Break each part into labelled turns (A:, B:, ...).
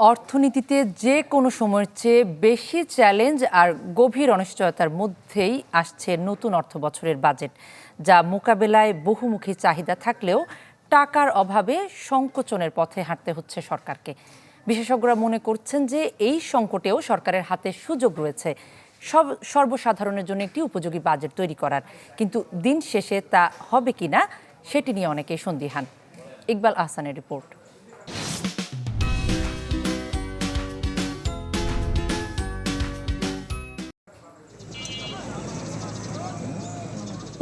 A: অর্থনীতিতে যে কোনো সময়ের চেয়ে বেশি চ্যালেঞ্জ আর গভীর অনিশ্চয়তার মধ্যেই আসছে নতুন অর্থ বছরের বাজেট যা মোকাবেলায় বহুমুখী চাহিদা থাকলেও টাকার অভাবে সংকোচনের পথে হাঁটতে হচ্ছে সরকারকে। বিশেষজ্ঞরা মনে করছেন যে এই সংকটেও সরকারের হাতে সুযোগ রয়েছে সব সর্বসাধারণের জন্য একটি উপযোগী বাজেট তৈরি করার। কিন্তু দিন শেষে তা হবে কিনা, সেটি নিয়ে অনেকেই সন্দিহান। ইকবাল আহসানের রিপোর্ট।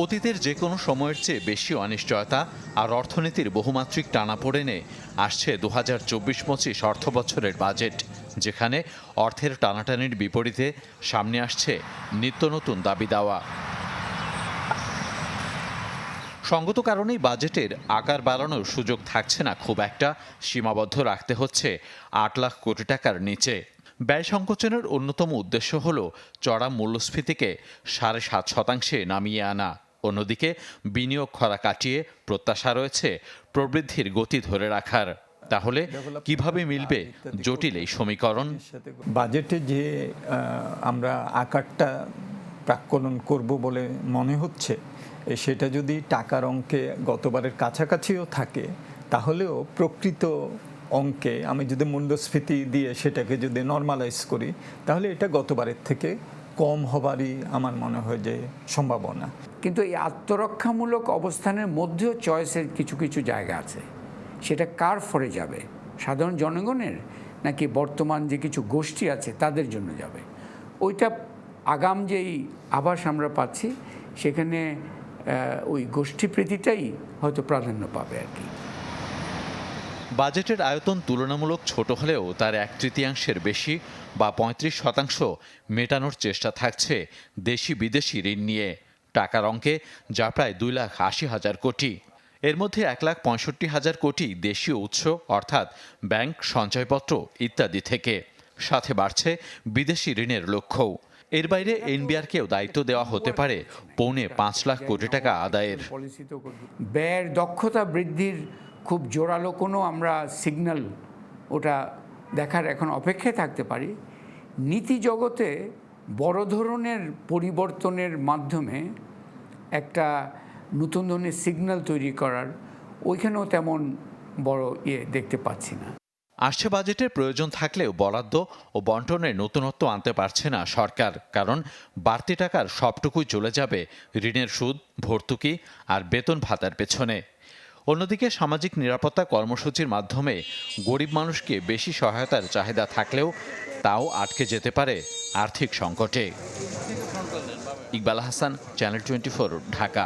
B: অতীতের যে কোনো সময়ের চেয়ে বেশি অনিশ্চয়তা আর অর্থনীতির বহুমাত্রিক টানাপোড়েনে আসছে দু হাজার চব্বিশ পঁচিশ অর্থ বছরের বাজেট, যেখানে অর্থের টানাটানির বিপরীতে সামনে আসছে নিত্য নতুন দাবি দেওয়া। সঙ্গত কারণেই বাজেটের আকার বাড়ানোর সুযোগ থাকছে না, খুব একটা সীমাবদ্ধ রাখতে হচ্ছে আট লাখ কোটি টাকার নিচে। ব্যয় সংকোচনের অন্যতম উদ্দেশ্য হল চড়া মূল্যস্ফীতিকে সাড়ে সাত শতাংশে নামিয়ে আনা। অন্যদিকে বিনিয়োগ খরা কাটিয়ে প্রত্যাশা রয়েছে প্রবৃদ্ধির গতি ধরে রাখার। তাহলে কীভাবে মিলবে জটিল এই সমীকরণ?
C: বাজেটে যে আমরা আকারটা প্রাক্কলন করব বলে মনে হচ্ছে সেটা যদি টাকার অঙ্কে গতবারের কাছাকাছিও থাকে তাহলেও প্রকৃত অঙ্কে আমি যদি মূল্যস্ফীতি দিয়ে সেটাকে যদি নর্মালাইজ করি তাহলে এটা গতবারের থেকে কম হবারই আমার মনে হয় যে সম্ভাবনা।
D: কিন্তু এই আত্মরক্ষামূলক অবস্থানের মধ্যেও চয়েসের কিছু কিছু জায়গা আছে। সেটা কার ফরে যাবে? সাধারণ জনগণের? নাকি বর্তমান যে কিছু গোষ্ঠী আছে, তাদের জন্য যাবে? ওইটা আগাম যেই আভাস আমরা পাচ্ছি, সেখানে ওই গোষ্ঠীপ্রীতিটাই হয়তো প্রাধান্য পাবে আর কি।
B: বাজেটের আয়তন তুলনামূলক ছোট হলেও তার এক তৃতীয়াংশের বেশি বা পঁয়ত্রিশ শতাংশ মেটানোর চেষ্টা থাকছে দেশি বিদেশি ঋণ নিয়ে। টাকার অঙ্কে যা প্রায় দুই লাখ আশি হাজার কোটি। এর মধ্যে এক লাখ পঁয়ষট্টি হাজার কোটি দেশীয় উৎস অর্থাৎ ব্যাংক, সঞ্চয়পত্র ইত্যাদি থেকে। সাথে বাড়ছে বিদেশি ঋণের লক্ষ্যও। এর বাইরে এনবিআরকেও দায়িত্ব দেওয়া হতে পারে পৌনে পাঁচ লাখ কোটি টাকা আদায়ের।
D: ব্যয়ের দক্ষতা বৃদ্ধির খুব জোরালো কোনো আমরা সিগন্যাল ওটা দেখার এখন অপেক্ষায় থাকতে পারি। নীতি জগতে বড় ধরনের পরিবর্তনের মাধ্যমে একটা নতুন ধরনের সিগন্যাল তৈরি করার ওইখানেও তেমন বড় ইয়ে দেখতে পাচ্ছি না।
B: আসছে বাজেটের প্রয়োজন থাকলেও বরাদ্দ ও বন্টনের নতুনত্ব আনতে পারছে না সরকার, কারণ বাড়তি টাকার সবটুকুই চলে যাবে ঋণের সুদ, ভর্তুকি আর বেতন ভাতার পেছনে। অন্যদিকে সামাজিক নিরাপত্তা কর্মসূচির মাধ্যমে গরিব মানুষকে বেশি সহায়তার চাহিদা থাকলেও তাও আটকে যেতে পারে আর্থিক সংকটে। Iqbal Hasan channel twenty Dhaka.